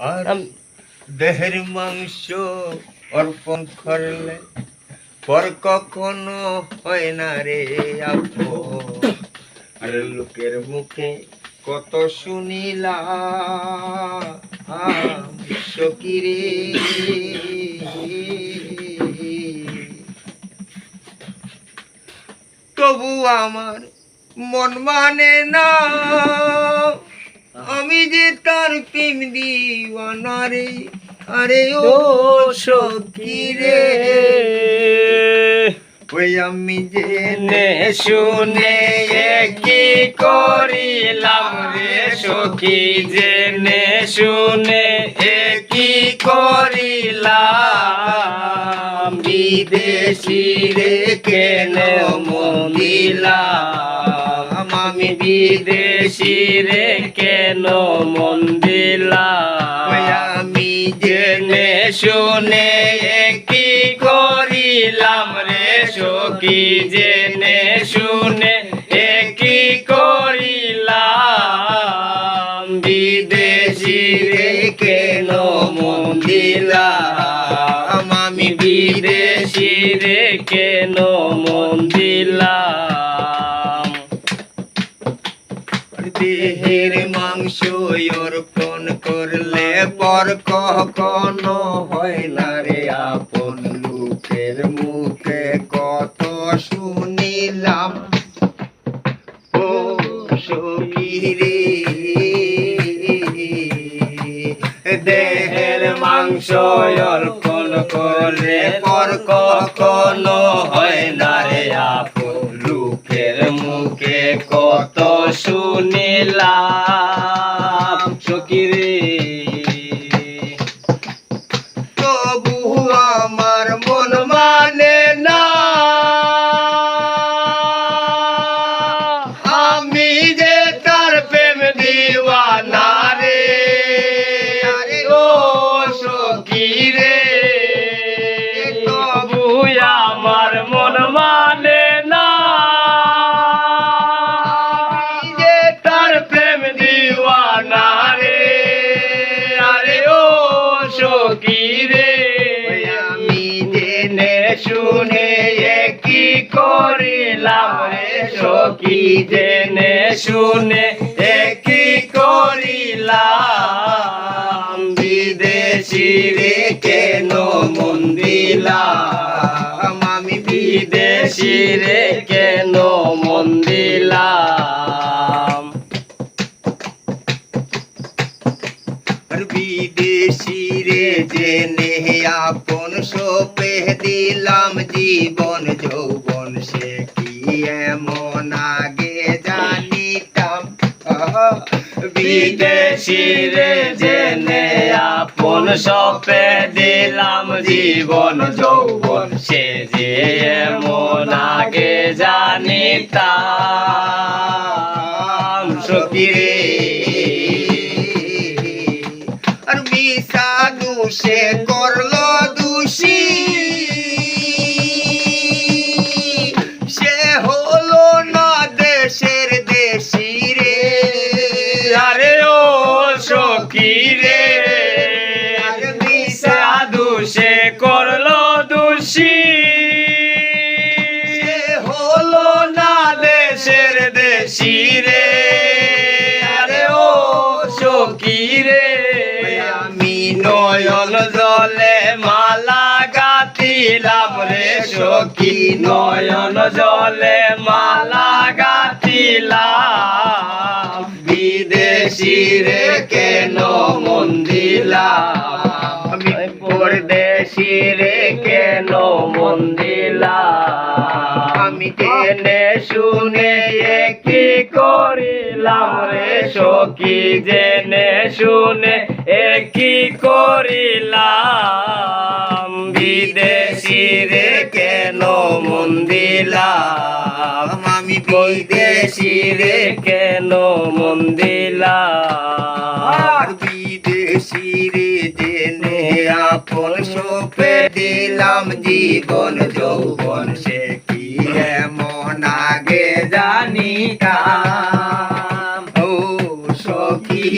আর দেহের মাংস অর্পণ করলে পর কখনো হয় না রে আর লোকের মুখে কত শুনিলাম সকিরে তবু আমার মন মানে না। আমি যে তার প্রেম দিওয়ানা রে? আরে ও সখী রে। ওই আমি যে নে শুনে কি করিলাম রে সখী? জেনে শুনে কি করিলাম। বিদেশি রে কেন মন্দিলাম আমি বিদেশি রে কেন মন্দিলাম ওই আমি জেনে শুনে কি করিলাম রে সখী জেনে শুনে কি করিলাম। বিদেশি রে কেন মন্দিলাম আমি বিদেশি রে কেন মন্দিলাম দেহের মাংস অর্পণ করলে পর কখনো হয় না রে আপন লোকের মুখে। কত শুনিলাম, ও সখী দেহের মাংস অর্পণ করলে পর কখনো হয় না রে আপন শুনিলাম সকিরে সখী রে? আমি জেনে শুনে কি করিলাম? রে সখী জেনে শুনে কি করিলাম? বিদেশি রে কেন মন দিলাম? আমি বিদেশি রে জেনে আপন সোপে দিলাম জীবন যৌবন সে কি এমন আগে জানিতাম? আহা, বিদেশি রে জেনে আপন সপে দিলাম জীবন যৌবন সে যে এমন আগে জানিতাম। সখী দুষে নয়ন জলে মালা গাতিলাম রে সখী। নয়ন জলে মালা গাতিলাম বিদেশি রে কেন মন দিলাম? পরদেশি রে কেন মন দিলাম? আমি জেনে শুনে কি করিলাম রে সখী? জেনে শুনে কি করিলাম বিদেশি রে কেন মন দিলাম? আমি বিদেশি রে কেন মন দিলাম? আর বিদেশি রে জেনে আপন সোপে দিলাম জীবন যৌবন সে কি এমন আগে জানিতাম? ও সখী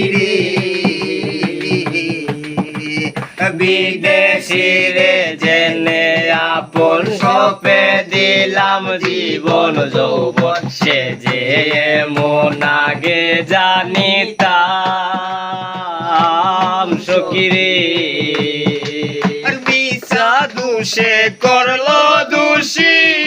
বিদেশি রে, জেনে আপন সপে দিলাম জীবন, যৌবন। সে যে মন আগে জানিতাম সকিরে দুষে করল দোষী।